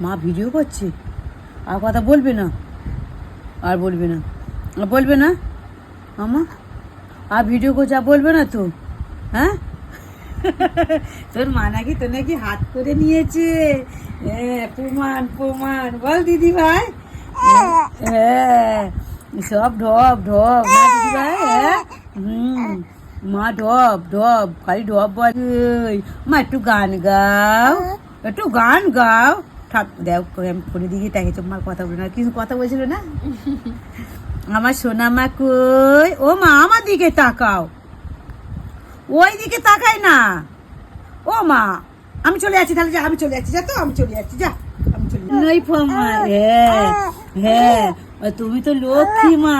মা ভিডিও করছে? আর কথা বলবে না। আর বলবে না। আর বলবে না? মামা, আর ভিডিও করছে আর বলবে না তো? হ্যাঁ? তোর মা নাকি তোর নাকি হাত করে নিয়েছে। হ্যাঁ প্রমাণ প্রমাণ। বল দিদি ভাই। হ্যাঁ সব ঢপ ঢপ। না দিদি ভাই? হ্যাঁ? হুম। মা ঢপ ঢপ। খালি ঢপ বল। মা, একটু গান গাও। একটু গান গাও। ঠাক দেখ ফোনে দিকে তাকে মার কথা বলে না। কিছু কথা বলছিল না? আমার সোনা মা কই? ও মা আমার দিকে তাকাও। ওই দিকে তাকাই না। ও মা আমি চলে যাচ্ছি তাহলে যা আমি চলে যাচ্ছি যা তো আমি চলে যাচ্ছি যা আমি চলে যাচ্ছি। হ্যাঁ হ্যাঁ তুমি তো লক্ষ্মী মা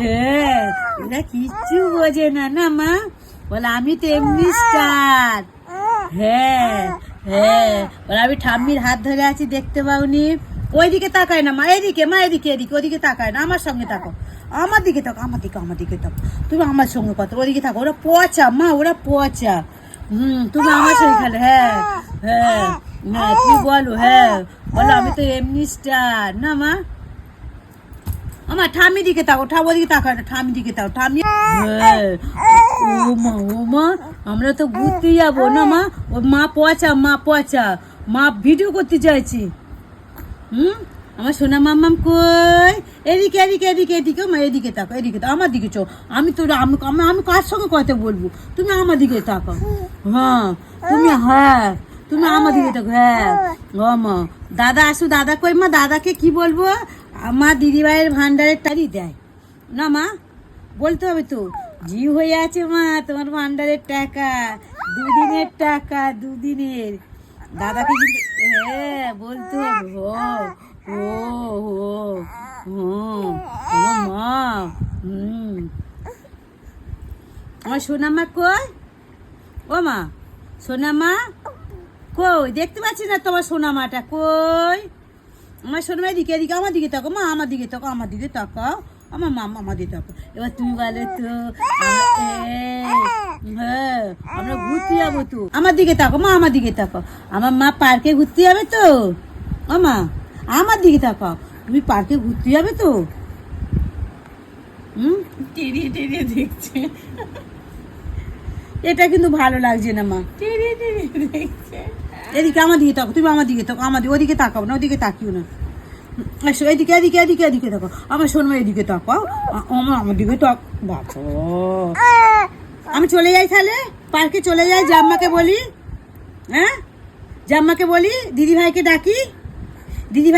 হ্যাঁ এরা কিচ্ছু বোঝে না না মা? বলে আমি তো এমনি স্টার হ্যাঁ হ্যাঁ আমি ঠাম্মির হাত ধরে আছি দেখতে পাওনি। ওইদিকে তাকায় না, মা, এদিকে মা, এদিকে এদিকে, ওদিকে তাকায় না, আমার সঙ্গে তাকো আমার দিকে তাকো আমার দিকে আমার দিকে তাকো তুমি আমার সঙ্গে কথা, ওদিকে থাকো, ওরা পচা মা, ওরা পচা হুম, তুমি আমার সঙ্গে খেলে হ্যাঁ হ্যাঁ হ্যাঁ তুমি বলো হ্যাঁ বলো, আমি তো এমনি স্টার, না, মা? আমার ঠামি দিকে তাকো ঠাম দিকে তাকায় না ঠামি দিকে তাকো ঠামি হ্যাঁ। ও মা ও মা আমরা তো ঘুরতে যাব। না, মা, ও মা পচা মা পচা। মা ভিডিও করতে চাইছি হুম? আমার সোনা মাম্মাম কই? এদিকে এদিকে এদিকে এদিকে, মা, এদিকে তাকো এদিকে তাকো আমার দিকে চো আমি তো আমি আমি কার সঙ্গে কথা বলব? তুমি আমার দিকে তাকাও। হ্যাঁ তুমি হ্যাঁ তুমি আমার দিকে তাকো হ্যাঁ। ও মা, দাদা আসু, দাদা কই? মা, দাদাকে কি বলব? আমার দিদিভাইয়ের ভান্ডারের টারি দেয়। না, মা, বলতে হবে তো। জি হয়ে আছে মা, তোমার ভান্ডারের টাকা, দুদিনের টাকা, দুদিনের। দাদাকে হ্যাঁ বলতে হবে ও ও ও ও মা, হুম। আমার সোনামা কই? ও মা, সোনামা কই? দেখতে পাচ্ছি না তোমার সোনামাটা, কই? আমার সোনামা এদিকে এদিকে, আমার দিকে তাকো মা, আমার দিকে তাকো আমার দিকে তাকাও। আমার মা আমার দিকে তাকো এবার তুমি বলে তো আমরা- হ্যাঁ আমরা ঘুরতে যাব তো। আমার দিকে তাকো মা আমার দিকে তাকো। আমার মা পার্কে ঘুরতে যাবে তো? ও মা আমার দিকে তাকাও। তুমি পার্কে ঘুরতে যাবে তো? হুম? টেরিয়ে টেরিয়ে দেখছে। এটা কিন্তু ভালো লাগছে না মা। টেরিয়ে টেরিয়ে দেখছে। এদিকে আমার দিকে তাকো তুমি আমার দিকে তাকো আমার দিকে ওদিকে তাকাও না ওদিকে তাকিও না। এসো, এদিকে এদিকে এদিকে এদিকে তাকো আমার শোনো এদিকে তাকাও। আমার আমার দিকে তাক বাবা আমি চলে যাই তাহলে? পার্কে চলে যাই, জাম্মাকে বলি? হ্যাঁ? জাম্মাকে বলি? দিদি ভাইকে ডাকি? দিদি ভাই